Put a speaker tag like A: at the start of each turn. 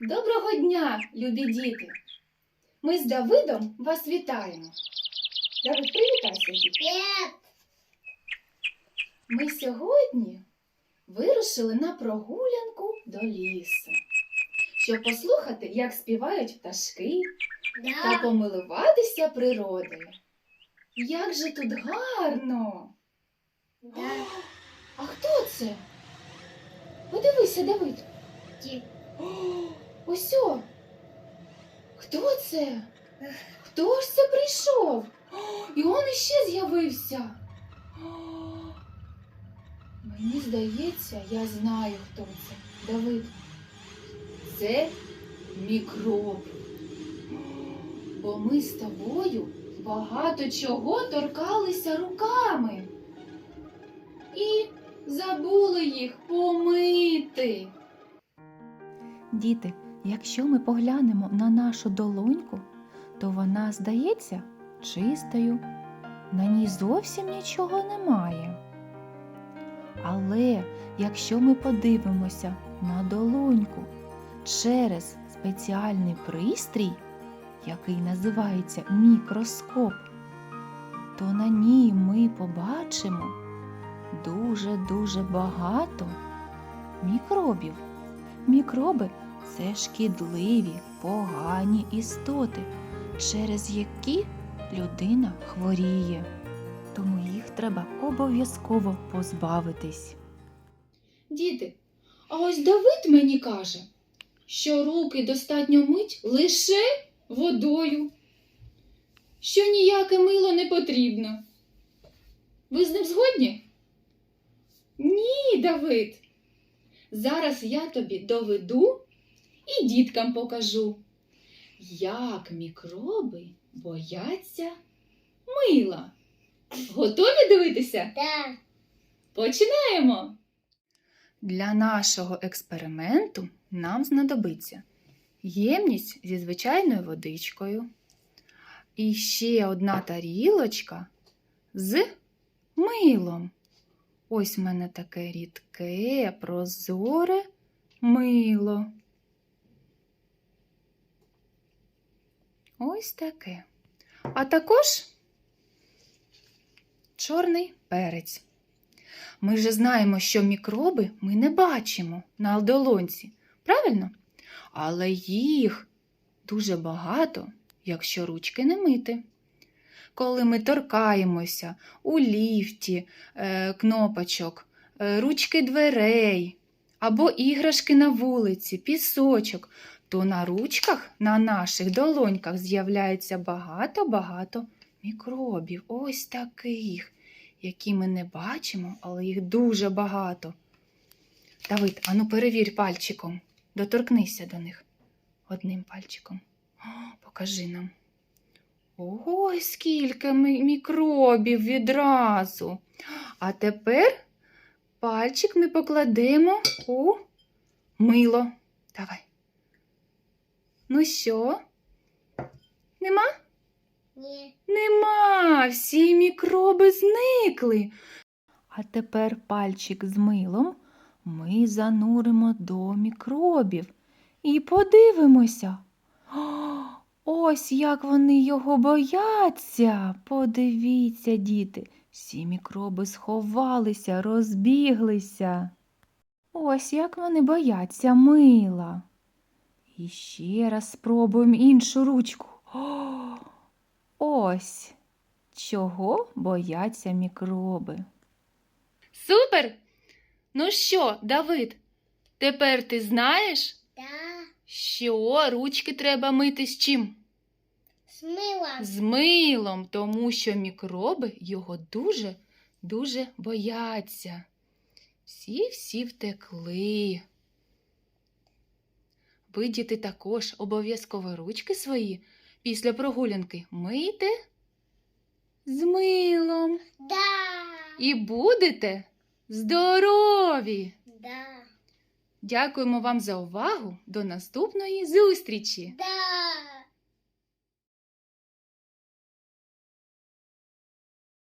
A: Доброго дня, любі діти! Ми з Давидом вас вітаємо. Давид, привітайся, діти. Ми сьогодні вирушили на прогулянку до лісу, щоб послухати, як співають пташки та помилуватися природою. Як же тут гарно!
B: Да.
A: А хто це? Подивися, Давид.
B: Ті.
A: О, Ось о! Хто це? Хто ж це прийшов? І он іще з'явився. Мені здається, я знаю, хто це. Давид. Це мікроб. Бо ми з тобою багато чого торкалися руками. І забули їх помити.
C: Діти, якщо ми поглянемо на нашу долоньку, то вона здається чистою, на ній зовсім нічого немає. Але якщо ми подивимося на долоньку через спеціальний пристрій, який називається мікроскоп, то на ній ми побачимо дуже-дуже багато мікробів. Мікроби це шкідливі, погані істоти, через які людина хворіє. Тому їх треба обов'язково позбавитись.
A: Діти, а ось Давид мені каже, що руки достатньо мить лише водою, що ніяке мило не потрібно. Ви з ним згодні? Ні, Давид. Зараз я тобі доведу і діткам покажу, як мікроби бояться мила. Готові дивитися?
B: Да.
A: Починаємо!
C: Для нашого експерименту нам знадобиться ємність зі звичайною водичкою і ще одна тарілочка з милом. Ось в мене таке рідке, прозоре мило. Ось таке. А також чорний перець. Ми вже знаємо, що мікроби ми не бачимо на долонці, правильно? Але їх дуже багато, якщо ручки не мити. Коли ми торкаємося у ліфті, е, кнопочок, е, ручки дверей або іграшки на вулиці, пісочок, то на ручках, на наших долоньках з'являється багато-багато мікробів. Ось таких які ми не бачимо, але їх дуже багато. Давид, ану перевір пальчиком. Доторкнися до них одним пальчиком. О, покажи нам. Ой, скільки мікробів відразу. А тепер пальчик ми покладемо у мило. Давай. Ну що? Нема?
B: Ні.
C: Нема, всі мікроби зникли. А тепер пальчик з милом ми зануримо до мікробів і подивимося. О, ось як вони його бояться. Подивіться, діти, всі мікроби сховалися, розбіглися. Ось як вони бояться мила. І ще раз спробуємо іншу ручку. О, Ось чого бояться мікроби.
A: Супер! Ну що, Давид, тепер ти знаєш,
B: Да.
A: що ручки треба мити з чим?
B: Смила.
A: З милом, тому що мікроби його дуже, дуже бояться. Всі-всі втекли. Ви, діти, також обов'язково ручки свої після прогулянки мийте з милом
B: Да.
A: і будете здорові!
B: Да.
A: Дякуємо вам за увагу. До наступної зустрічі!
B: Да.